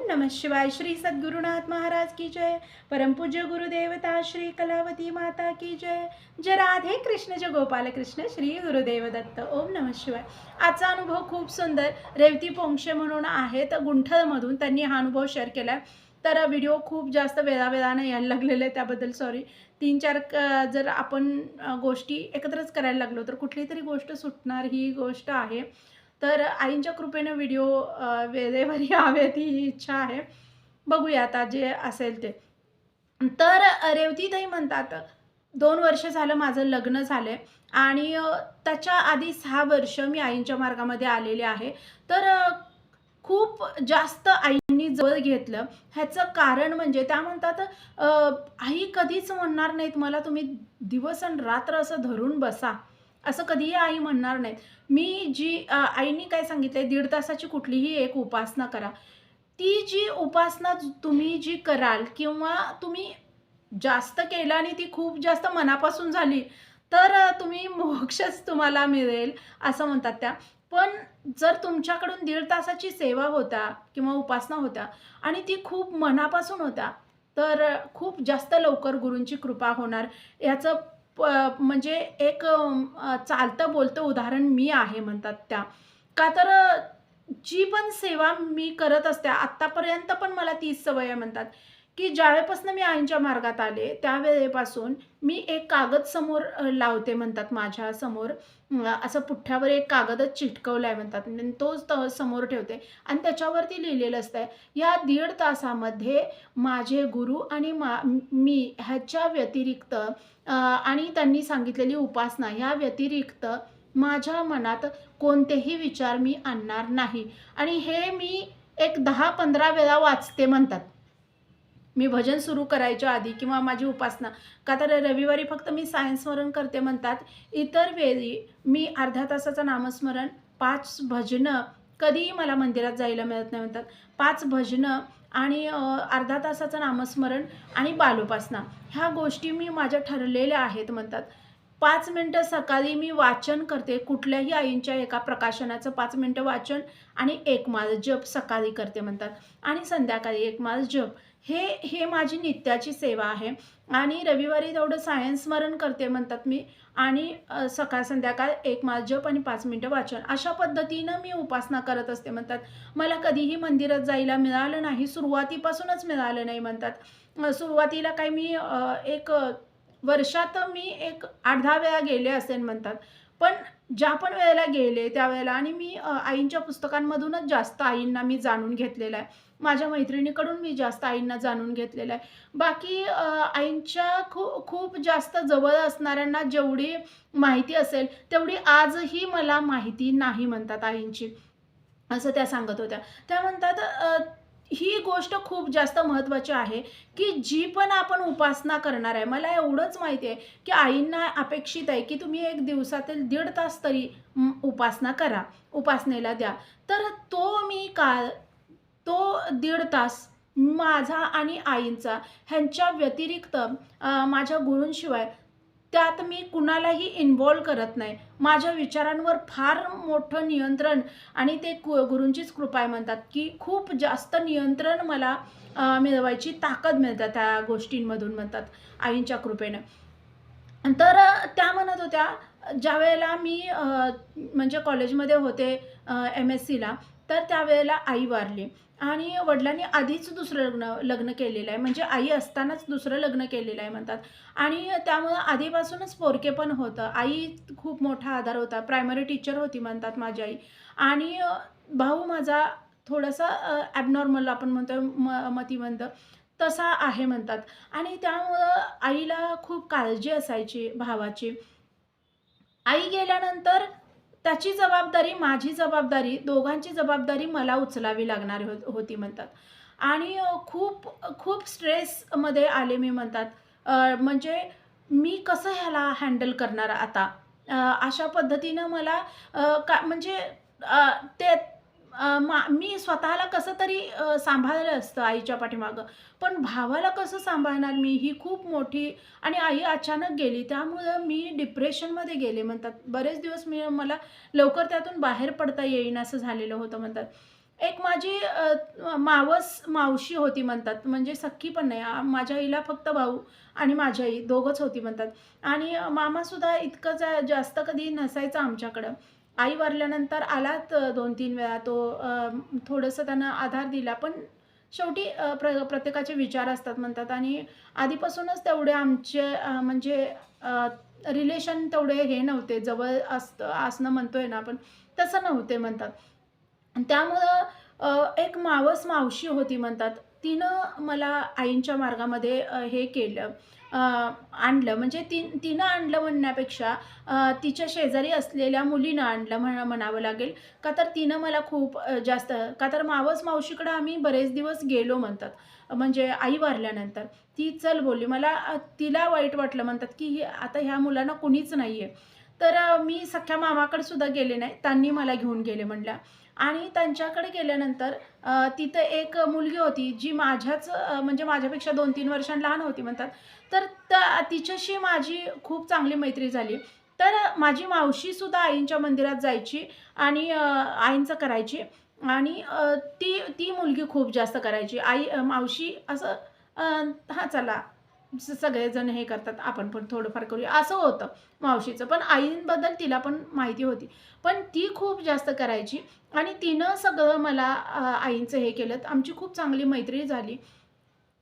नमः शिवाय श्री सद्गुरुनाथ महाराज की जय। परमपूज्य गुरुदेवता श्री कलावती माता की जय। जय राधे कृष्ण जय गोपाल कृष्ण श्री गुरुदेव दत्त। ओम नमः शिवाय। आजचा अनुभव खूप सुंदर रेवती पोंक्षे म्हणून आहेत गुंठमधून त्यांनी हा अनुभव शेअर केला तर व्हिडिओ खूप जास्त वेळावेळानं यायला लागलेले आहे त्याबद्दल सॉरी तीन चार क- जर आपण गोष्टी एकत्रच करायला लागलो तर कुठली तरी गोष्ट सुटणार ही गोष्ट आहे. तर आईंच्या कृपेनं व्हिडिओ वेळेवर यावेत ही इच्छा आहे. बघूया आता जे असेल ते. तर अ, रेवतीताई म्हणतात दोन वर्ष झालं माझं लग्न झालं आहे आणि त्याच्या आधी सहा वर्ष मी आईंच्या मार्गामध्ये आलेले आहे. तर खूप जास्त आईंनी जवळ घेतलं. ह्याचं कारण म्हणजे त्या म्हणतात आई कधीच म्हणणार नाहीत मला तुम्ही दिवस आणि रात्र असं धरून बसा. असं कधीही आई म्हणणार नाहीत मी जी आईनी काय सांगितलंय दीड तासाची कुठलीही एक उपासना करा. ती जी उपासना तुम्ही जी कराल किंवा तुम्ही जास्त केला आणि ती खूप जास्त मनापासून झाली तर तुम्ही मोक्षच तुम्हाला मिळेल असं म्हणतात त्या. पण जर तुमच्याकडून दीड तासाची सेवा होता किंवा उपासना होत्या आणि ती खूप मनापासून होत्या तर खूप जास्त लवकर गुरूंची कृपा होणार. याचं प म्हणजे एक चालतं बोलतं उदाहरण मी आहे म्हणतात त्या. का तर जी पण सेवा मी करत असते आत्तापर्यंत पण मला तीच सवय म्हणतात. की ज्यावेळेपासून मी आईंच्या मार्गात आले त्यावेळेपासून मी एक कागद समोर लावते म्हणतात माझ्यासमोर. असं पुठ्ठ्यावर एक कागदच चिटकवला आहे म्हणतात तोच त समोर ठेवते. आणि त्याच्यावरती लिहिलेलं असतं या दीड तासामध्ये माझे गुरु आणि मा मी ह्याच्या व्यतिरिक्त आणि त्यांनी सांगितलेली उपासना ह्या व्यतिरिक्त माझ्या मनात कोणतेही विचार मी आणणार नाही. आणि हे मी एक दहा पंधरा वेळा वाचते म्हणतात. मी भजन सुरू करायच्या आधी किंवा माझी उपासना का तर रविवारी फक्त मी सायंस्मरण करते म्हणतात. इतर वेळी मी अर्ध्या तासाचं नामस्मरण पाच भजनं कधीही मला मंदिरात जायला मिळत नाही म्हणतात. पाच भजनं आणि अर्धा तासाचं नामस्मरण आणि बालोपासना ह्या गोष्टी मी माझ्या ठरलेल्या आहेत म्हणतात. पाच मिनटं सकाळी मी वाचन करते कुठल्याही आईंच्या एका प्रकाशनाचं पाच मिनटं वाचन आणि एक माल जप सकाळी करते म्हणतात. आणि संध्याकाळी एक माळ जप. हे हे माझी नित्याची सेवा आहे. आणि रविवारी तेवढं सायन्स स्मरण करते म्हणतात मी. आणि सकाळ संध्याकाळ एक माझ जप आणि पाच मिनटं वाचन. अशा पद्धतीनं मी उपासना करत असते म्हणतात. मला कधीही मंदिरात जायला मिळालं नाही. सुरुवातीपासूनच मिळालं नाही म्हणतात. सुरुवातीला काही मी एक वर्षात मी एक आठ दहा वेळा गेले असेल म्हणतात. पण ज्या पण वेळेला गेले त्यावेळेला आणि मी आईंच्या पुस्तकांमधूनच जास्त आईंना मी जाणून घेतलेलं आहे. माझ्या मैत्रिणीकडून मी जास्त आईंना जाणून घेतलेलं आहे. बाकी आईंच्या खू खूप जास्त जवळ असणाऱ्यांना जेवढी माहिती असेल तेवढी आजही मला माहिती नाही म्हणतात आईंची. असं त्या सांगत होत्या. त्या म्हणतात ही गोष्ट खूप जास्त महत्त्वाची आहे की जी पण आपण उपासना करणार आहे मला एवढंच माहिती आहे की आईंना अपेक्षित आहे की तुम्ही एक दिवसातील दीड तास तरी उपासना करा उपासनेला द्या. तर तो मी काळ तो दीड तास माझा आणि आईंचा ह्यांच्या व्यतिरिक्त माझ्या गुरूंशिवाय त्यात मी कुणालाही इन्वॉल्व करत नाही. माझ्या विचारांवर फार मोठं नियंत्रण आणि ते कु गुरूंचीच कृपा आहे म्हणतात की खूप जास्त नियंत्रण मला मिळवायची ताकद मिळतात त्या गोष्टींमधून म्हणतात आईंच्या कृपेनं. तर त्या म्हणत होत्या ज्या वेळेला मी म्हणजे कॉलेजमध्ये होते एम एस सीला तर त्यावेळेला आई वारली. आणि वडिलांनी आधीच दुसरं लग्न लग्न केलेलं आहे. म्हणजे आई असतानाच दुसरं लग्न केलेलं आहे म्हणतात. आणि त्यामुळं आधीपासूनच पोरके पण होतं. आई खूप मोठा आधार होता. प्रायमरी टीचर होती म्हणतात माझी आई. आणि भाऊ माझा थोडासा ॲबनॉर्मल आपण म्हणतो म मतिमंद तसा आहे म्हणतात. आणि त्यामुळं आईला खूप काळजी असायची भावाची. आई गेल्यानंतर त्याची जबाबदारी माझी जबाबदारी दोघांची जबाबदारी मला उचलावी लागणार हो होती म्हणतात. आणि खूप खूप स्ट्रेसमध्ये आले मी म्हणतात. म्हणजे मी कसं ह्याला हँडल करणार आता? अशा पद्धतीनं मला का म्हणजे ते मा मी स्वतःला कसं तरी सांभाळलं असतं आईच्या पाठीमागं. पण भावाला कसं सांभाळणार मी? ही खूप मोठी आणि आई अचानक गेली. त्यामुळं मी डिप्रेशनमध्ये गेले म्हणतात. बरेच दिवस मी मला लवकर त्यातून बाहेर पडता येईन असं झालेलं होतं म्हणतात. एक माझी मावस मावशी होती म्हणतात. म्हणजे सख्खी पण नाही. माझ्या आईला फक्त भाऊ आणि माझी आई दोघंच होती म्हणतात. आणि मामासुद्धा इतकं जा जास्त कधी नसायचं आमच्याकडं. आई वारल्यानंतर आलात दोन तीन वेळा. तो थोडंसं त्यानं आधार दिला. पण शेवटी प्र प्रत्येकाचे विचार असतात म्हणतात. आणि आधीपासूनच तेवढे आमचे म्हणजे रिलेशन तेवढे हे नव्हते. जवळ असतं असणं म्हणतोय ना आपण तसं नव्हते म्हणतात. त्यामुळं एक मावस मावशी होती म्हणतात. तिनं मला आईंच्या मार्गामध्ये हे केलं. आणलं. म्हणजे ती तिनं आणलं म्हणण्यापेक्षा तिच्या शेजारी असलेल्या मुलीनं आणलं म्हण म्हणावं लागेल. का तर तिनं मला खूप जास्त का तर मावस मावशीकडं आम्ही बरेच दिवस गेलो म्हणतात. म्हणजे आई वारल्यानंतर. ती चल बोलली. मला तिला वाईट वाटलं म्हणतात की आता ह्या मुलांना कुणीच नाही आहे तर मी सख्या मामाकडे सुद्धा गेले नाही. त्यांनी मला घेऊन गेले म्हणल्या. आणि त्यांच्याकडे गेल्यानंतर तिथं एक मुलगी होती जी माझ्याच म्हणजे माझ्यापेक्षा दोन तीन वर्षां लहान होती म्हणतात. तर तिच्याशी माझी खूप चांगली मैत्री झाली. तर माझी मावशीसुद्धा आईंच्या मंदिरात जायची आणि आईंचं करायची. आणि ती ती मुलगी खूप जास्त करायची. आई मावशी असं हां चला. सगळेजण हे करतात आपण पण थोडंफार करूया. असं होतं. मावशीचं पण आईंबद्दल तिला पण माहिती होती. पण ती खूप जास्त करायची आणि तिनं सगळं मला आईंचं हे केलं. आमची खूप चांगली मैत्री झाली.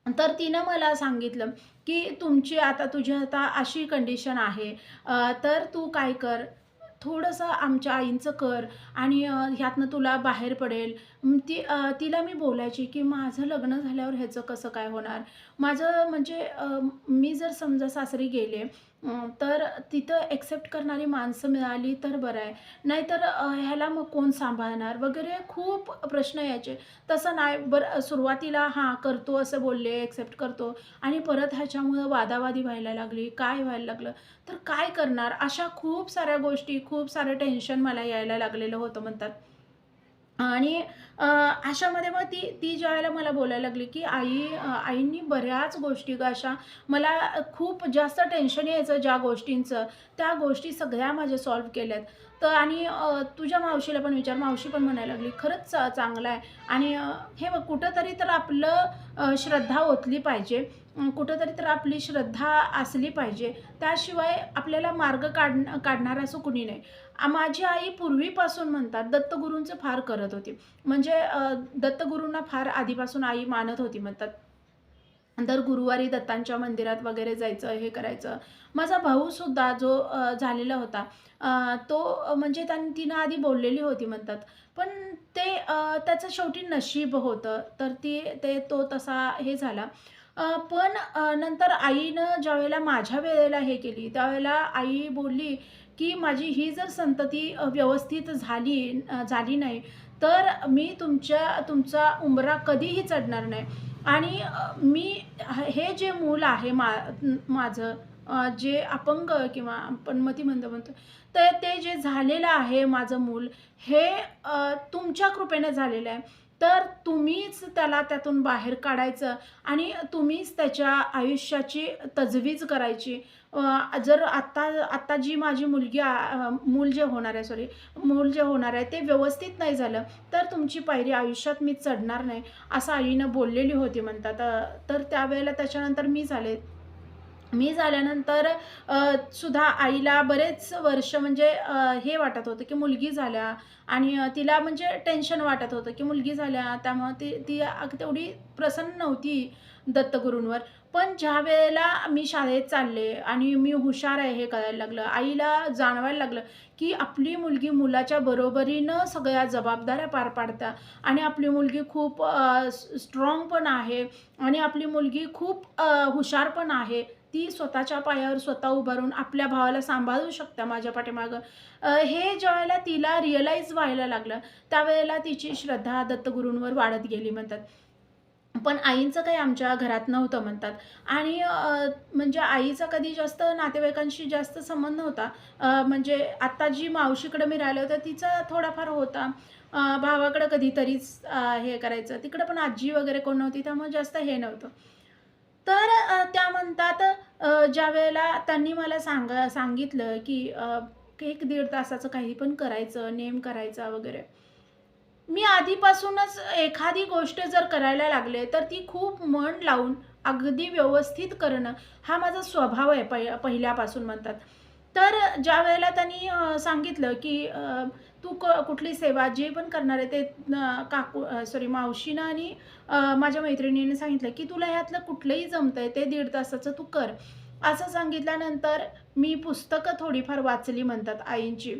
तर तिनं मला सांगितलं की तुमची आता तुझी आता अशी कंडिशन आहे. तर तू काय कर? थोडंसं आमच्या आईंचं कर आणि ह्यातनं तुला बाहेर पडेल. ती तिला मी बोलायची की माझं लग्न झाल्यावर ह्याचं कसं काय होणार? माझं म्हणजे मी जर समजा सासरी गेले तर तिथं एक्सेप्ट करणारी माणसं मिळाली तर बरं आहे. नाहीतर ह्याला मग कोण सांभाळणार? वगैरे खूप प्रश्न यायचे. तसं नाही बरं सुरुवातीला हां करतो असं बोलले एक्सेप्ट करतो. आणि परत ह्याच्यामुळं वादावादी व्हायला लागली. काय व्हायला लागलं? तर काय करणार? अशा खूप साऱ्या गोष्टी खूप सारं टेन्शन मला यायला लागलेलं होतं म्हणतात. आणि अशामध्ये मग ती ती ज्यावेळेला मला बोलायला लागली की आई आईंनी बऱ्याच गोष्टी ग अशा मला खूप जास्त टेन्शन यायचं ज्या गोष्टींचं. त्या गोष्टी सगळ्या माझ्या सॉल्व्ह केल्यात. तर आणि तुझ्या मावशीला पण विचार. मावशी पण म्हणायला लागली खरंच चांगलं आहे. आणि हे बघ कुठंतरी तर आपलं श्रद्धा ओतली पाहिजे. कुठंतरी तर आपली श्रद्धा असली पाहिजे. त्याशिवाय आपल्याला मार्ग काढ काढणारा असं कुणी नाही. माझी आई पूर्वीपासून म्हणतात दत्तगुरूंचं फार करत होती. म्हणजे दत्तगुरूंना फार आधीपासून आई मानत होती म्हणतात. दर गुरुवारी दत्तांच्या मंदिरात वगैरे जायचं हे करायचं. माझा भाऊसुद्धा जो झालेला होता तो म्हणजे त्यां तिनं आधी बोललेली होती म्हणतात. पण ते त्याचं शेवटी नशीब होतं तर ती ते तो तसा हे झाला. पण नंतर आईनं ज्यावेळेला माझ्या वेळेला हे केली त्यावेळेला आई बोलली की माझी ही जर संतती व्यवस्थित झाली झाली नाही तर मी तुमच्या तुमचा उंबरा कधीही चढणार नाही. आणि मी हे जे मूल आहे मा माझं जे अपंग किंवा आपण मतिमंद म्हणतो तर ते जे झालेलं आहे माझं मूल हे तुमच्या कृपेने झालेलं आहे. तर तुम्हीच त्याला त्यातून बाहेर काढायचं आणि तुम्हीच त्याच्या आयुष्याची तजवीज करायची. जर आत्ता आत्ता जी माझी मुलगी मूल जे होणार आहे सॉरी मूल जे होणार आहे ते व्यवस्थित नाही झालं तर तुमची पायरी आयुष्यात मी चढणार नाही असं आईनं बोललेली होती म्हणतात. तर त्यावेळेला त्याच्यानंतर मी झाले. मी झाल्यानंतर सुद्धा आईला बरेच वर्ष म्हणजे हे वाटत होतं की मुलगी झाल्या आणि तिला म्हणजे टेन्शन वाटत होतं की मुलगी झाल्या त्यामुळं ती ती तेवढी प्रसन्न नव्हती दत्तगुरूंवर. पण ज्या वेळेला मी शाळेत चालले आणि मी हुशार आहे हे कळायला लागलं आईला जाणवायला लागलं की आपली मुलगी मुलाच्या बरोबरीनं सगळ्या जबाबदाऱ्या पार पाडतात आणि आपली मुलगी खूप स्ट्रॉंग पण आहे आणि आपली मुलगी खूप हुशार पण आहे ती स्वतःच्या पायावर स्वतः उभारून आपल्या भावाला सांभाळू शकते माझ्या पाठीमागं. हे ज्यावेळेला तिला रिअलाईज व्हायला लागलं त्यावेळेला तिची श्रद्धा दत्तगुरूंवर वाढत गेली म्हणतात. पण आईंचं काही आमच्या घरात नव्हतं म्हणतात. आणि म्हणजे आईचा कधी जास्त नातेवाईकांशी जास्त संबंध नव्हता. म्हणजे आत्ता जी मावशीकडं मी राहिले होते तिचा थोडाफार होता. भावाकडं कधीतरीच हे करायचं. तिकडं पण आजी वगैरे कोण नव्हती त्यामुळे जास्त हे नव्हतं. तर त्या म्हणतात ज्या ज्यावेळेला त्यांनी मला सांग सांगितलं की एक दीड तासाचं काही पण करायचं नेम करायचा वगैरे. मी आधीपासूनच एखादी गोष्ट जर करायला लागले तर ती खूप मन लावून अगदी व्यवस्थित करणं हा माझा स्वभाव आहे पहि पहिल्यापासून म्हणतात. तर ज्या वेळेला त्यांनी सांगितलं की तू क कुठली सेवा जे पण करणार आहे ते काकू सॉरी मावशीनं आणि माझ्या मैत्रिणीने सांगितलं की तुला ह्यातलं कुठलंही जमतंय ते दीड तासाचं तू कर. असं सांगितल्यानंतर मी पुस्तकं थोडीफार वाचली म्हणतात आईंची.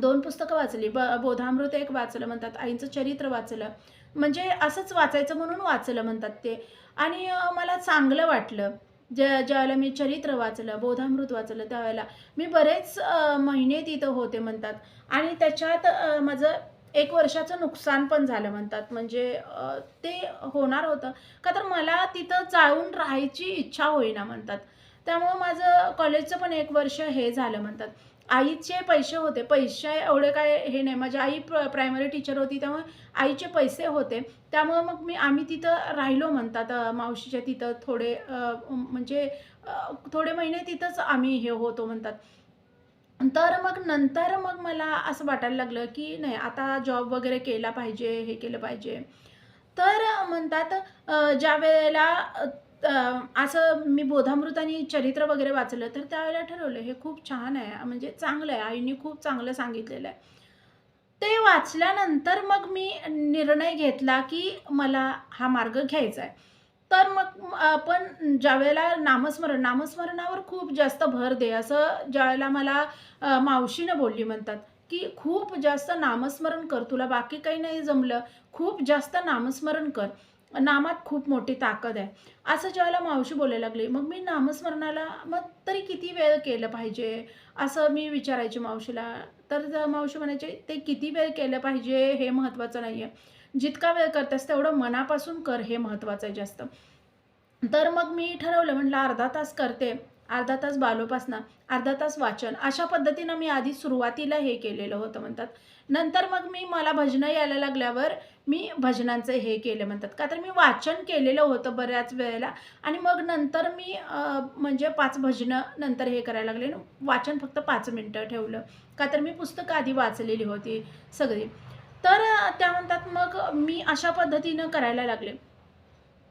दोन पुस्तकं वाचली. ब बोधामृत एक वाचलं म्हणतात आईंचं चरित्र वाचलं. म्हणजे असंच वाचायचं म्हणून वाचलं म्हणतात ते. आणि मला चांगलं वाटलं. ज्या ज्यावेळेला मी चरित्र वाचलं बोधामृत वाचलं त्यावेळेला मी बरेच महिने तिथं होते म्हणतात. आणि त्याच्यात माझं एक वर्षाचं नुकसान पण झालं म्हणतात. म्हणजे ते होणार होतं. का तर मला तिथं जाऊन राहायची इच्छा होईना म्हणतात. त्यामुळं माझं कॉलेजचं पण एक वर्ष हे झालं म्हणतात. आईचे पैसे होते. पैसे एवढे काय हे नाही. माझी आई प्र प्रायमरी टीचर होती त्यामुळे आईचे पैसे होते. त्यामुळं मग मी आम्ही तिथं राहिलो म्हणतात मावशीच्या तिथं थोडे म्हणजे थोडे महिने तिथंच आम्ही हे होतो म्हणतात. तर मग नंतर मग मला असं वाटायला लागलं की नाही आता जॉब वगैरे केला पाहिजे हे केलं पाहिजे. तर म्हणतात ज्या वेळेला असं मी बोधामृत आणि चरित्र वगैरे वाचलं तर त्यावेळेला ठरवलं हे खूप छान आहे म्हणजे चांगलं आहे आईने खूप चांगलं सांगितलेलं आहे. ते वाचल्यानंतर मग मी निर्णय घेतला की मला हा मार्ग घ्यायचा आहे. तर मग आपण ज्यावेळेला नामस्मरण नामस्मरणावर खूप जास्त भर दे असं ज्यावेळेला मला मावशीनं बोलली म्हणतात की खूप जास्त नामस्मरण कर तुला बाकी काही नाही जमलं खूप जास्त नामस्मरण कर. नामात खूप मोठी ताकद आहे. असं ज्यावेळेला मावशी बोलायला लागली मग मी नामस्मरणाला मग तरी किती वेळ केलं पाहिजे? असं मी विचारायचे मावशीला. तर मावशी म्हणायचे ते किती वेळ केलं पाहिजे हे महत्त्वाचं नाही आहे जितका वेळ करतेस तेवढं मनापासून कर हे महत्त्वाचं आहे जास्त. तर मग मी ठरवलं म्हटलं अर्धा तास करते. अर्धा तास बालोपासना. अर्धा तास वाचन. अशा पद्धतीनं मी आधी सुरुवातीला हे केलेलं होतं म्हणतात. नंतर मग मी मला भजनं यायला लागल्यावर मी भजनांचं हे केलं म्हणतात. का तर मी वाचन केलेलं होतं बऱ्याच वेळेला आणि मग नंतर मी म्हणजे पाच भजनं नंतर हे करायला लागले वाचन फक्त पाच मिनटं ठेवलं. का तर मी पुस्तकं आधी वाचलेली होती सगळी. तर त्या म्हणतात मग मी अशा पद्धतीनं करायला लागले.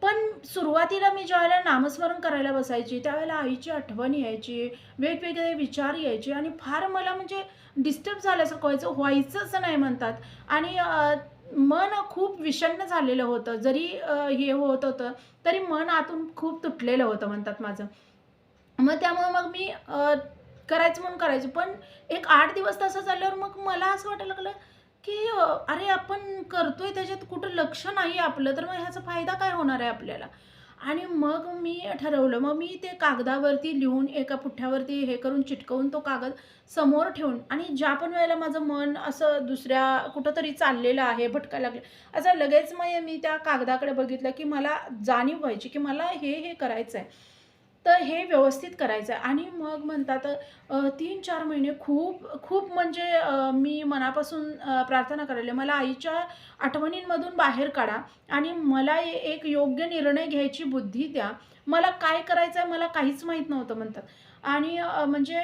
पण सुरुवातीला मी ज्यावेळेला नामस्मरण करायला बसायची त्यावेळेला आईची आठवण यायची वेगवेगळे विचार यायचे आणि फार मला म्हणजे डिस्टर्ब झाल्यासारखं व्हायचं व्हायचंच नाही म्हणतात. आणि मन खूप विषण्ण झालेलं होतं. जरी हे होत होतं तरी मन आतून खूप तुटलेलं होतं म्हणतात माझं. मग त्यामुळे मग मी करायचं म्हणून करायचं. पण एक आठ दिवस तसं झाल्यावर मग मला असं वाटायला लागलं की अरे आपण करतोय त्याच्यात कुठं लक्ष नाही आपलं तर मग ह्याचा फायदा काय होणार आहे आपल्याला? आणि मग मी ठरवलं मग मी ते कागदावरती लिहून एका पुठ्ठ्यावरती हे करून चिटकवून तो कागद समोर ठेवून आणि ज्या पण वेळेला माझं मन असं दुसऱ्या कुठंतरी चाललेलं आहे भटका लागलं असं लगेच मग मी त्या कागदाकडे बघितलं की मला जाणीव व्हायची की मला हे हे करायचं आहे तर हे व्यवस्थित करायचं आहे आणि मग म्हणतात तीन चार महिने खूप खूप म्हणजे मी मनापासून प्रार्थना करायला मला आईच्या आठवणींमधून बाहेर काढा आणि मला एक योग्य निर्णय घ्यायची बुद्धी द्या. मला काय करायचं आहे मला काहीच माहीत नव्हतं म्हणतात. आणि म्हणजे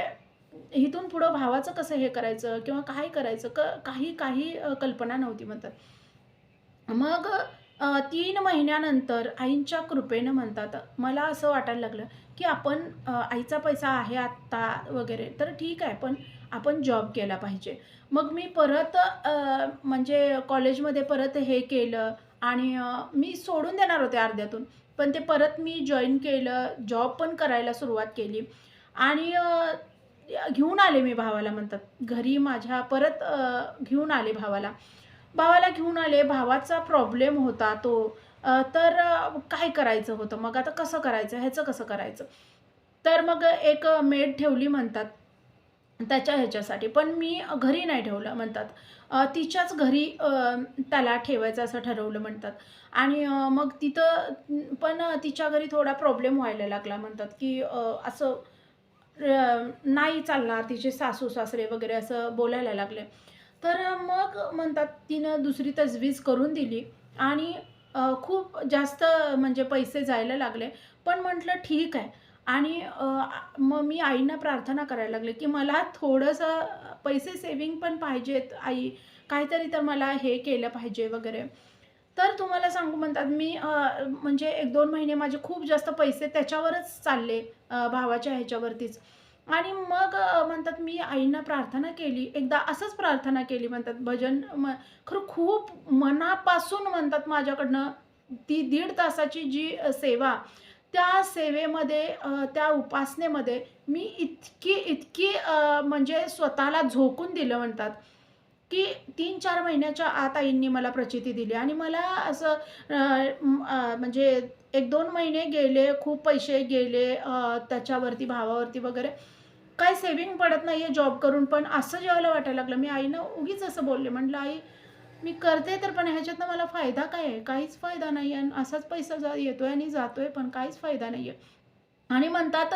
इथून पुढं भावाचं कसं हे करायचं किंवा काय करायचं क काही काही कल्पना नव्हती म्हणतात. मग तीन महिन्यानंतर आईंच्या कृपेनं म्हणतात मला असं वाटायला लागलं की आपण आईचा पैसा आहे आत्ता वगैरे तर ठीक आहे पण आपण जॉब केला पाहिजे. मग मी परत म्हणजे कॉलेजमध्ये परत हे केलं आणि मी सोडून देणार होते अर्ध्यातून पण ते परत मी जॉईन केलं जॉब पण करायला सुरुवात केली आणि घेऊन आले मी भावाला म्हणतात. घरी माझ्या परत घेऊन आले भावाला. भावाला घेऊन आले भावाचा प्रॉब्लेम होता तो. तर काय करायचं होतं? मग आता कसं करायचं? ह्याचं कसं करायचं? तर मग एक मेड ठेवली म्हणतात त्याच्या ह्याच्यासाठी. पण मी घरी नाही ठेवलं म्हणतात. तिच्याच घरी त्याला ठेवायचं असं ठरवलं म्हणतात. आणि मग तिथं पण तिच्या घरी थोडा प्रॉब्लेम व्हायला लागला म्हणतात की असं नाही चालणार तिचे सासू सासरे वगैरे असं बोलायला लागले. तर मग म्हणतात तिनं दुसरी तजवीज करून दिली. आणि खूप जास्त म्हणजे पैसे जायला लागले. पण म्हटलं ठीक आहे. आणि मग मी आईना प्रार्थना करायला लागले की मला थोडंसं पैसे सेविंग पण पाहिजेत आई. काहीतरी तर मला हे केलं पाहिजे वगैरे. तर तुम्हाला सांगू म्हणतात मी म्हणजे एक दोन महिने माझे खूप जास्त पैसे त्याच्यावरच चालले भावाच्या ह्याच्यावरतीच. आणि मग म्हणतात मी आईंना प्रार्थना केली. एकदा असंच प्रार्थना केली म्हणतात भजन म खरं खूप मनापासून म्हणतात माझ्याकडनं ती दीड तासाची जी सेवा त्या सेवेमध्ये त्या उपासनेमध्ये मी इतकी इतकी म्हणजे स्वतःला झोकून दिलं म्हणतात की तीन चार महिन्याच्या आत आईंनी मला प्रचिती दिली. आणि मला असं म्हणजे एक दोन महिने गेले खूप पैसे गेले त्याच्यावरती भावावरती वगैरे. काय सेविंग पडत नाही आहे जॉब करून पण असं जेवायला वाटायला लागलं. मी आईनं उगीच असं बोलले म्हटलं आई मी करते तर पण ह्याच्यातनं मला फायदा काय आहे? काहीच फायदा नाही आहे. आणि असाच पैसा जा येतो आहे आणि जातो आहे पण काहीच फायदा नाही आहे आणि म्हणतात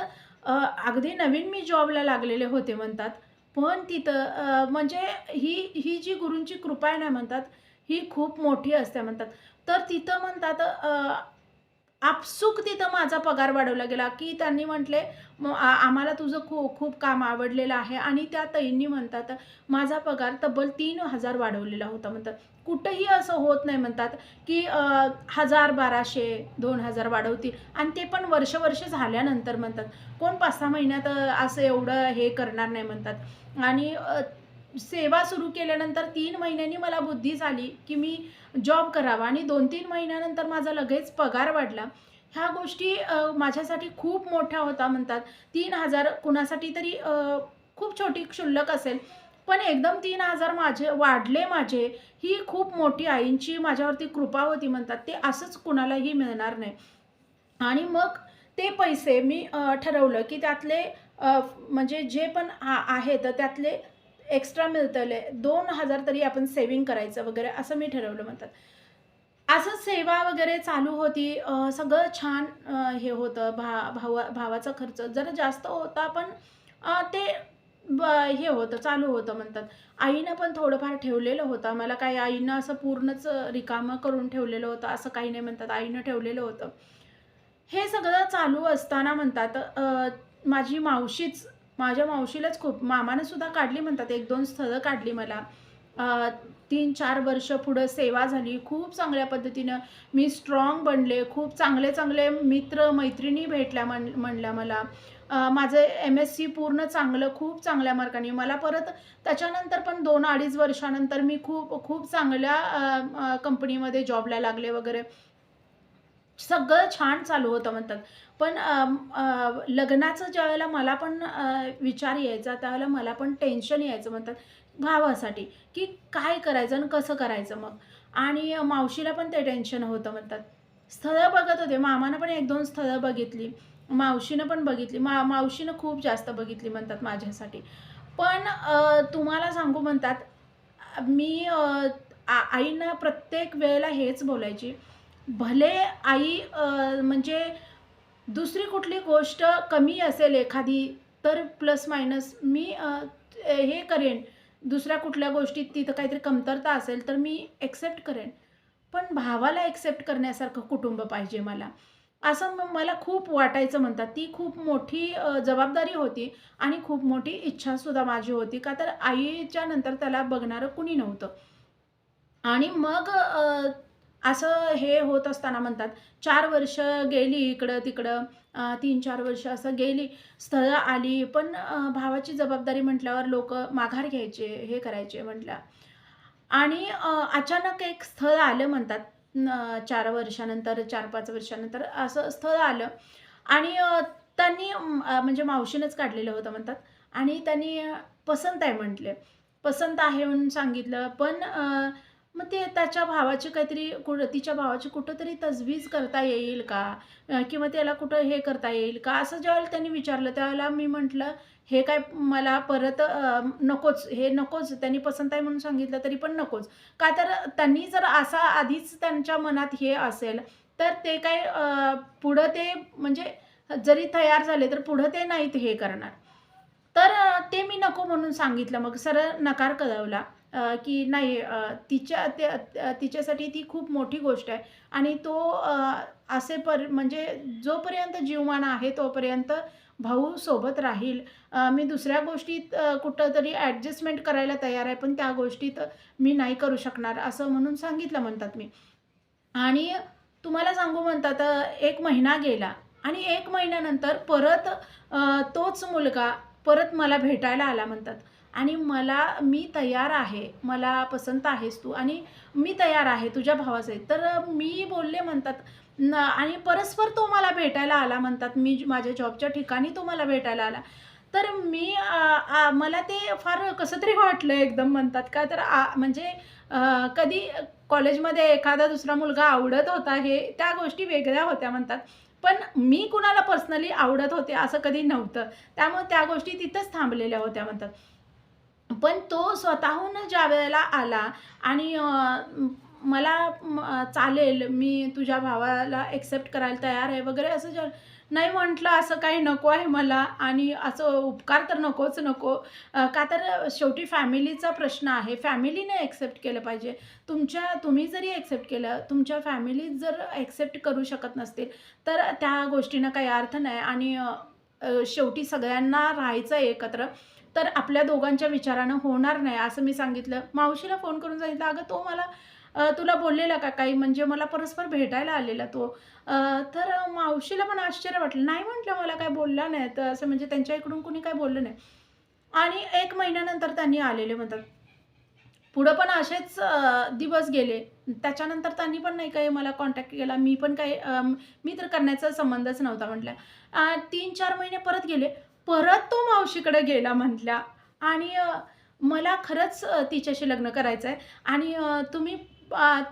अगदी नवीन मी जॉबला लागलेले होते म्हणतात. पण तिथं म्हणजे ही ही जी गुरूंची कृपा आहे ना म्हणतात ही खूप मोठी असते म्हणतात. तर तिथं म्हणतात आपसूक तिथं माझा पगार वाढवला गेला की त्यांनी म्हटले आम्हाला तुझं खूप खूप काम आवडलेलं आहे. आणि त्या ताईंनी म्हणतात माझा पगार तब्बल तीन हजार वाढवलेला होता. म्हणतात कुठंही असं होत नाही म्हणतात की हजार बाराशे दोन हजार वाढवतील. आणि ते पण वर्ष वर्ष झाल्यानंतर म्हणतात कोण पाच सहा महिन्यात असं एवढं हे करणार नाही म्हणतात. आणि सेवा सुरू केल्यानंतर तीन महिन्यांनी मला बुद्धी झाली की मी जॉब करावा. आणि दोन तीन महिन्यानंतर माझा लगेच पगार वाढला. ह्या गोष्टी माझ्यासाठी खूप मोठ्या होता म्हणतात. तीन हजार कुणासाठी तरी खूप छोटी क्षुल्लक असेल. पण एकदम तीन हजार माझे वाढले माझे ही खूप मोठी आईंची माझ्यावरती कृपा होती म्हणतात. ते असंच कुणालाही मिळणार नाही. आणि मग ते पैसे मी ठरवलं की त्यातले म्हणजे जे पण आहेत त्यातले एक्स्ट्रा मिळतले दोन हजार तरी आपण सेविंग करायचं वगैरे असं मी ठरवलं म्हणतात. असं सेवा वगैरे चालू होती सगळं छान हे होतं. भा भावा भावाचा खर्च जरा जास्त होता पण ते ब हे होतं चालू होतं म्हणतात. आईनं पण थोडंफार ठेवलेलं होतं. मला काही आईनं असं पूर्णच रिकामं करून ठेवलेलं होतं. असं काही नाही म्हणतात. आईनं ठेवलेलं होतं. हे सगळं चालू असताना म्हणतात माझी मावशीच माझ्या मावशीलाच खूप मामानं सुद्धा काढली म्हणतात एक दोन स्थळं काढली मला. तीन चार वर्ष पुढं सेवा झाली. खूप चांगल्या पद्धतीनं मी स्ट्रॉंग बनले. खूप चांगले चांगले मित्र मैत्रिणी भेटल्या म्हण म्हणल्या मला. माझं एम एस सी पूर्ण चांगलं खूप चांगल्या मार्काने मला परत त्याच्यानंतर पण दोन अडीच वर्षानंतर मी खूप खूप चांगल्या कंपनीमध्ये जॉबला लागले वगैरे. सगळं छान चालू होतं म्हणतात. पण लग्नाचं ज्यावेळेला मला पण विचार यायचा, त्यावेळेला मला पण टेन्शन यायचं म्हणतात भावासाठी, की काय करायचं आणि कसं करायचं मग? आणि मावशीला पण ते टेन्शन होतं म्हणतात. स्थळं बघत होते. मामानं पण 1-2 स्थळं बघितली. मावशीनं पण बघितली. मा मावशीनं खूप जास्त बघितली म्हणतात माझ्यासाठी. पण तुम्हाला सांगू म्हणतात, मी आईनं आ प्रत्येक वेळेला हेच बोलायची, भले आई म्हणजे दुसरी कुठली गोष्ट कमी असेल एखादी, तर प्लस मायनस मी हे करेन, दुसऱ्या कुठल्या गोष्टीत तिथं काहीतरी कमतरता असेल, तर मी एक्सेप्ट करेन. पण भावाला एक्सेप्ट करण्यासारखं कुटुंब पाहिजे मला. असं मला खूप वाटायचं म्हणतात. ती खूप मोठी जबाबदारी होती आणि खूप मोठी इच्छासुद्धा माझी होती. का तर आईच्या नंतर त्याला बघणारं कुणी नव्हतं. आणि मग असं हे होत असताना म्हणतात चार वर्ष गेली इकडं-तिकडं तीन चार वर्ष असं गेली. स्थळं आली, पण भावाची जबाबदारी म्हटल्यावर लोक माघार घ्यायचे, हे करायचे म्हटलं. आणि अचानक एक स्थळ आलं म्हणतात. चार वर्षानंतर, 4-5 वर्षानंतर असं स्थळ आलं आणि त्यांनी म्हणजे मावशीनंच काढलेलं होतं म्हणतात आणि त्यांनी पसंत आहे म्हटले. पसंत आहे म्हणून सांगितलं. पण मग ते त्याच्या भावाची काहीतरी कुठं तिच्या भावाची कुठंतरी तजवीज करता येईल का? किंवा त्याला कुठं हे करता येईल का? असं ज्यावेळेला त्यांनी विचारलं, त्यावेळेला मी म्हटलं, "हे काय मला परत नकोच, हे नकोच." त्यांनी पसंत आहे म्हणून सांगितलं तरी पण नकोच. का तर त्यांनी जर असा आधीच त्यांच्या मनात हे असेल, तर ते काय पुढं ते म्हणजे जरी तयार झाले, तर पुढं ते नाहीत हे करणार. तर ते मी नको म्हणून सांगितलं. मग सरळ नकार कळवला की नाही तिच्या त्या तिच्यासाठी ती खूप मोठी गोष्ट आहे. आणि तो असे पर म्हणजे जोपर्यंत जीवमान आहे तोपर्यंत भाऊ सोबत राहील. मी दुसऱ्या गोष्टीत कुठं कुठंतरी ॲडजस्टमेंट करायला तयार आहे पण त्या गोष्टीत मी नाही करू शकणार असं म्हणून सांगितलं म्हणतात मी. आणि तुम्हाला सांगू म्हणतात एक महिना गेला आणि एक महिन्यानंतर परत तोच मुलगा परत मला भेटायला आला म्हणतात. आणि मला मी तयार आहे मला पसंत आहेस तू आणि मी तयार आहे तुझ्या भावाचे. तर मी बोलले म्हणतात न आणि परस्पर तो मला भेटायला आला म्हणतात. मी माझ्या जॉबच्या ठिकाणी तो मला भेटायला आला. तर मी आ, मला ते फार कसं तरी वाटलं एकदम म्हणतात का तर आ, म्हणजे कधी कॉलेजमध्ये एखादा दुसरा मुलगा आवडत होता हे त्या गोष्टी वेगळ्या होत्या म्हणतात. पण मी कुणाला पर्सनली आवडत होते असं कधी नव्हतं. त्यामुळे त्या गोष्टी तिथंच थांबलेल्या होत्या म्हणतात. पण तो स्वतःहून ज्या वेळेला आला आणि मला चालेल मी तुझ्या भावाला एक्सेप्ट करायला तयार आहे वगैरे असं ज्या नाही म्हटलं असं काही नको आहे मला आणि असं उपकार तर नकोच नको. का तर शेवटी फॅमिलीचा प्रश्न आहे. फॅमिलीने एक्सेप्ट केलं पाहिजे. तुमच्या तुम्ही जरी एक्सेप्ट केलं तुमच्या फॅमिलीत जर एक्सेप्ट करू शकत नसतील तर त्या गोष्टीनं काही अर्थ नाही. आणि शेवटी सगळ्यांना राहायचं आहे एकत्र. तर आपल्या दोघांच्या विचारानं होणार नाही असं मी सांगितलं. मावशीला फोन करून सांगितलं अगं तो मला तुला बोललेला का काही? म्हणजे मला परस्पर भेटायला आलेला तो. तर मावशीला पण आश्चर्य वाटलं. नाही म्हटलं मला काय बोलला नाही. तर असं म्हणजे त्यांच्या इकडून कुणी काय बोललं नाही. आणि एक महिन्यानंतर त्यांनी आलेले म्हणतात. पुढं पण असेच दिवस गेले. त्याच्यानंतर त्यांनी पण नाही काही मला कॉन्टॅक्ट केला. मी पण काही मी तर करण्याचा संबंधच नव्हता म्हटलं. तीन चार महिने परत गेले. परत तो मावशीकडे गेला म्हटल्या. आणि मला खरंच तिच्याशी लग्न करायचं आहे आणि तुम्ही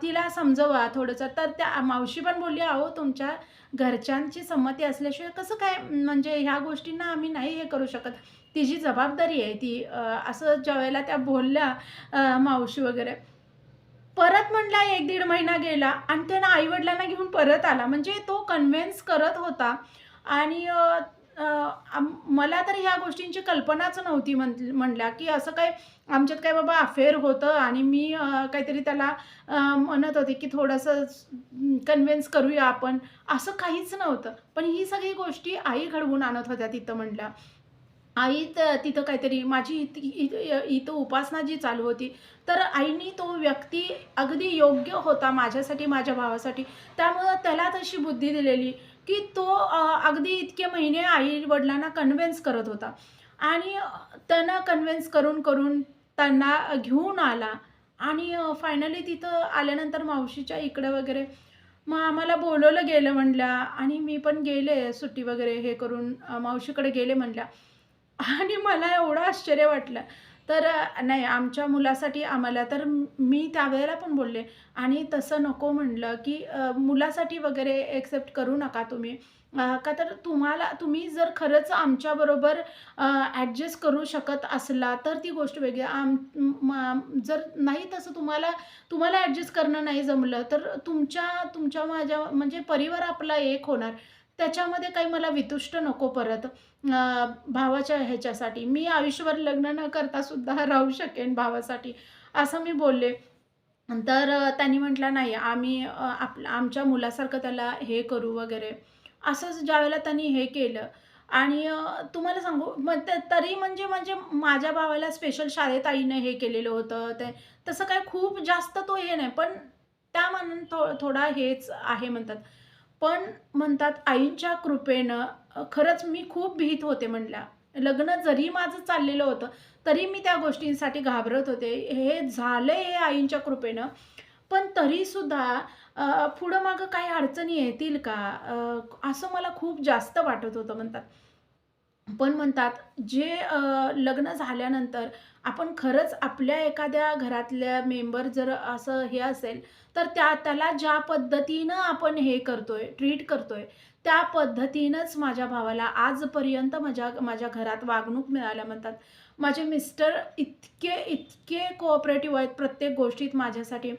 तिला समजवा थोडंसं. तर त्या मावशी पण बोलली अहो तुमच्या घरच्यांची संमती असल्याशिवाय कसं काय म्हणजे ह्या गोष्टींना आम्ही नाही हे करू शकत. तिची जबाबदारी आहे ती. असं ज्यावेळेला त्या बोलल्या मावशी वगैरे. परत म्हटला एक दीड महिना गेला. आणि त्यानं आईवडिलांना घेऊन परत आला. म्हणजे तो कन्व्हिन्स करत होता. आणि मला तर ह्या गोष्टींची कल्पनाच नव्हती म्हण म्हणल्या की असं काय आमच्यात काय बाबा अफेअर होतं आणि मी काहीतरी त्याला म्हणत होते की थोडंसं कन्व्हिन्स करूया आपण. असं काहीच नव्हतं. पण ही सगळी गोष्टी आई घडवून आणत होत्या तिथं म्हटल्या आई त तिथं काहीतरी माझी इत इथं उपासना जी चालू होती तर आईनी तो व्यक्ती अगदी योग्य होता माझ्यासाठी माझ्या भावासाठी. त्यामुळं त्याला तशी बुद्धी दिलेली. की तो अगदी इतके महिने आई वडिलांना कन्व्हिन्स करत होता. आणि त्यांना कन्व्हेन्स कन्व्हिन्स करून करून त्यांना घेऊन आला. आणि फायनली तिथं आल्यानंतर मावशीच्या इकडं वगैरे मग आम्हाला बोलवलं गेलं म्हणल्या. आणि मी पण गेले सुट्टी वगैरे हे करून मावशीकडे गेले म्हणल्या. आणि मला एवढं आश्चर्य वाटलं. तर नाही आमच्या मुलासाठी आम्हाला तर मी त्यावेळेला पण बोलले आणि तसं नको म्हणलं की मुलासाठी वगैरे एक्सेप्ट करू नका तुम्ही. का तर तुम्हाला तुम्ही जर खरंच आमच्याबरोबर ॲडजस्ट करू शकत असला तर ती गोष्ट वेगळी. आम म- जर नाही तसं तुम्हाला तुम्हाला ॲडजस्ट करणं नाही जमलं तर तुमच्या तुमच्या माझ्या म्हणजे परिवार आपला एक होणार. त्याच्यामध्ये काही मला वितुष्ट नको परत. भावाच्या ह्याच्यासाठी. मी आयुष्यभर लग्न न करता सुद्धा राहू शकेन भावासाठी असं मी बोलले. तर त्यांनी म्हटलं नाही आम्ही आप आमच्या मुलासारखं त्याला हे करू वगैरे. असंच ज्यावेळेला त्यांनी हे केलं. आणि तुम्हाला सांगू मग तरी म्हणजे म्हणजे माझ्या भावाला स्पेशल शाळेत आईनं हे केलेलं होतं. ते तसं काय खूप जास्त तो हे नाही पण त्या मानानं थो थोडा हेच आहे म्हणतात. पण म्हणतात आईंच्या कृपेनं खरंच मी खूप भीत होते म्हणल्या. लग्न जरी माझं चाललेलं होतं तरी मी त्या गोष्टींसाठी घाबरत होते. हे झालंय हे आईंच्या कृपेनं. पण तरीसुद्धा पुढं मागं काही अडचणी येतील का? असं मला खूप जास्त वाटत होतं म्हणतात. पण म्हणतात जे लग्न झाल्यानंतर आपण खरंच आपल्या एखाद्या घरातल्या मेंबर जर असं हे असेल तर त्या त्याला ज्या पद्धतीनं आपण हे करतोय ट्रीट करतोय त्या पद्धतीनंच माझ्या भावाला आजपर्यंत माझ्या माझ्या घरात वागणूक मिळाल्या म्हणतात. माझे मिस्टर इतके इतके कोऑपरेटिव्ह आहेत प्रत्येक गोष्टीत माझ्यासाठी.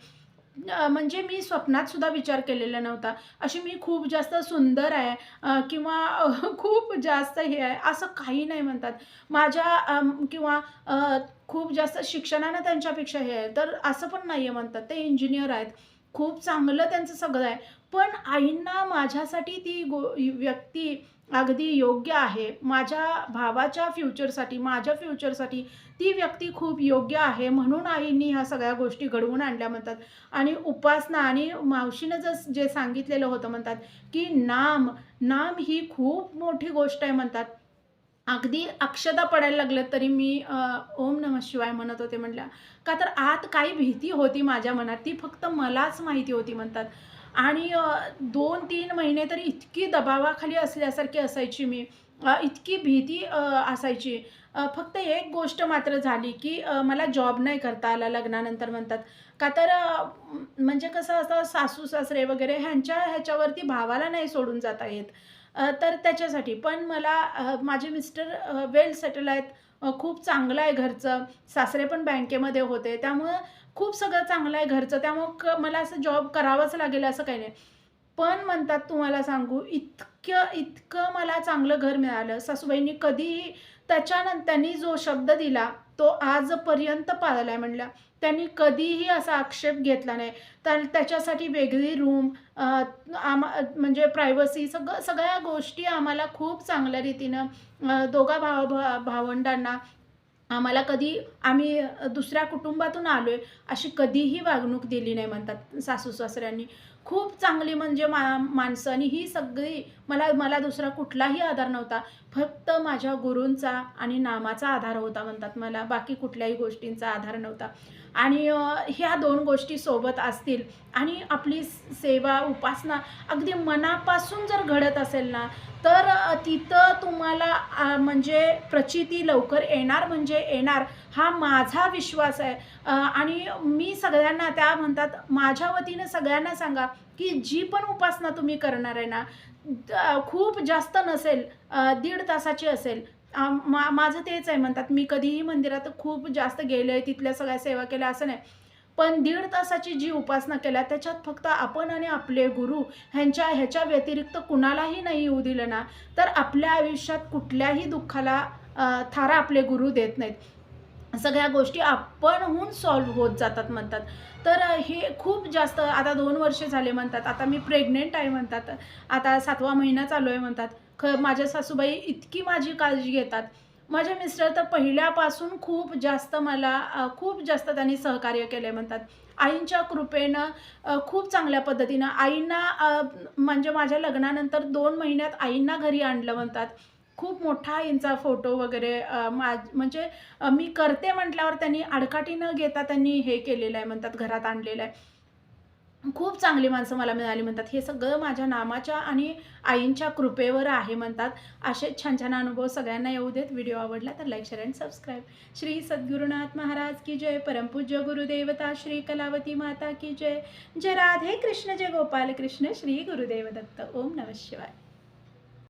म्हणजे मी स्वप्नात सुद्धा विचार केलेला नव्हता. अशी मी खूप जास्त सुंदर आहे किंवा खूप जास्त हे आहे असं काही नाही म्हणतात. माझ्या किंवा खूप जास्त शिक्षणानं त्यांच्यापेक्षा हे आहे. तर असं पण नाही आहे म्हणतात. ते इंजिनियर आहेत. खूप चांगलं त्यांचं सगळं आहे. पण आईंना माझ्यासाठी ती गो व्यक्ती अगदी योग्य आहे. माझ्या भावाच्या फ्युचरसाठी माझ्या फ्युचरसाठी ती व्यक्ती खूप योग्य आहे. म्हणून आईंनी ह्या सगळ्या गोष्टी घडवून आणल्या म्हणतात. आणि उपासना आणि मावशीनं जर जे सांगितलेलं होतं म्हणतात की नाम नाम ही खूप मोठी गोष्ट आहे म्हणतात. अगदी अक्षता पडायला लागलं तरी मी ओम नम शिवाय म्हणत होते म्हटल्या का तर आत काही भीती होती माझ्या मनात. ती फक्त मलाच माहिती होती म्हणतात. आणि दोन तीन महिने तरी इतकी दबावाखाली असल्यासारखी असायची मी. इतकी भीती असायची. फक्त एक गोष्ट मात्र झाली की मला जॉब नाही करता आला लग्नानंतर म्हणतात. का तर म्हणजे कसं असतं सासू सासरे वगैरे ह्यांच्या ह्याच्यावरती भावाला नाही सोडून जाता येत. तर त्याच्यासाठी. पण मला माझे मिस्टर वेल सेटल आहेत. खूप चांगलं आहे घरचं. सासरे पण बँकेमध्ये होते. त्यामुळं खूप सगळं चांगलं आहे घरचं. त्यामुळं क मला असं जॉब करावाच लागेल असं काही नाही. पण म्हणतात तुम्हाला सांगू इतकं इतकं मला चांगलं घर मिळालं. सासूबाईंनी कधीही त्याच्यानंतर त्यांनी जो शब्द दिला तो आजपर्यंत पाळला आहे म्हणल्या त्यांनी कधीही असा आक्षेप घेतला नाही. तर त्याच्यासाठी वेगळी रूम आमा म्हणजे प्रायव्हसी सगळं सगळ्या गोष्टी आम्हाला खूप चांगल्या रीतीनं दोघा भाव भावंडांना आम्हाला कधी आम्ही दुसऱ्या कुटुंबातून आलो आहे अशी कधीही वागणूक दिली नाही म्हणतात सासू सासऱ्यांनी. खूप चांगली म्हणजे मा माणसं आणि ही सगळी मला मला दुसरा कुठलाही आधार नव्हता. फक्त माझ्या गुरूंचा आणि नामाचा आधार होता म्हणतात मला. बाकी कुठल्याही गोष्टींचा आधार नव्हता. आणि ह्या दोन गोष्टी सोबत असतील आणि आपली सेवा उपासना अगदी मनापासून जर घडत असेल ना तर तिथं तुम्हाला म्हणजे प्रचिती लवकर येणार म्हणजे येणार हा माझा विश्वास आहे. आणि मी सगळ्यांना त्या म्हणतात माझ्या वतीनं सगळ्यांना सांगा की जी पण उपासना तुम्ही करणार आहे ना खूप जास्त नसेल दीड तासाची असेल. मा माझं तेच आहे म्हणतात मी कधीही मंदिरात खूप जास्त गेले तिथल्या सगळ्या सेवा केल्या असं नाही. पण दीड तासाची जी उपासना केल्या त्याच्यात फक्त आपण आणि आपले गुरु ह्यांच्या ह्याच्या व्यतिरिक्त कुणालाही नाही येऊ दिलं ना तर आपल्या आयुष्यात कुठल्याही दुःखाला थारा आपले गुरु देत नाहीत. सगळ्या गोष्टी आपणहून सॉल्व्ह होत जातात म्हणतात. तर हे खूप जास्त आता दोन वर्षे झाले म्हणतात. आता मी प्रेग्नेंट आहे म्हणतात. आता सातवा महिना चालू आहे म्हणतात. ख माझ्या सासूबाई इतकी माझी काळजी घेतात. माझे मिस्टर तर पहिल्यापासून खूप जास्त मला खूप जास्त त्यांनी सहकार्य केले म्हणतात. आईंच्या कृपेनं खूप चांगल्या पद्धतीनं आईंना म्हणजे माझ्या लग्नानंतर दोन महिन्यात आईंना घरी आणलं म्हणतात. खूप मोठा आईंचा फोटो वगैरे माझ म्हणजे मी करते म्हटल्यावर त्यांनी आडकाठी न घेता त्यांनी हे केलेलं आहे म्हणतात घरात आणलेलं आहे. खूप चांगली माणसं मला मिळाली म्हणतात हे सगळं माझ्या नामाच्या आणि आईंच्या कृपेवर आहे म्हणतात. असे छान छान अनुभव सगळ्यांना येऊ देत. व्हिडिओ आवडला तर like share and subscribe. Shri Sadgurunath Maharaj की जय. परमपूज्य गुरुदेवता श्री कलावती माता की जय. जय राधे कृष्ण जय गोपाल कृष्ण श्री गुरुदेव दत्त. ओम नमः शिवाय.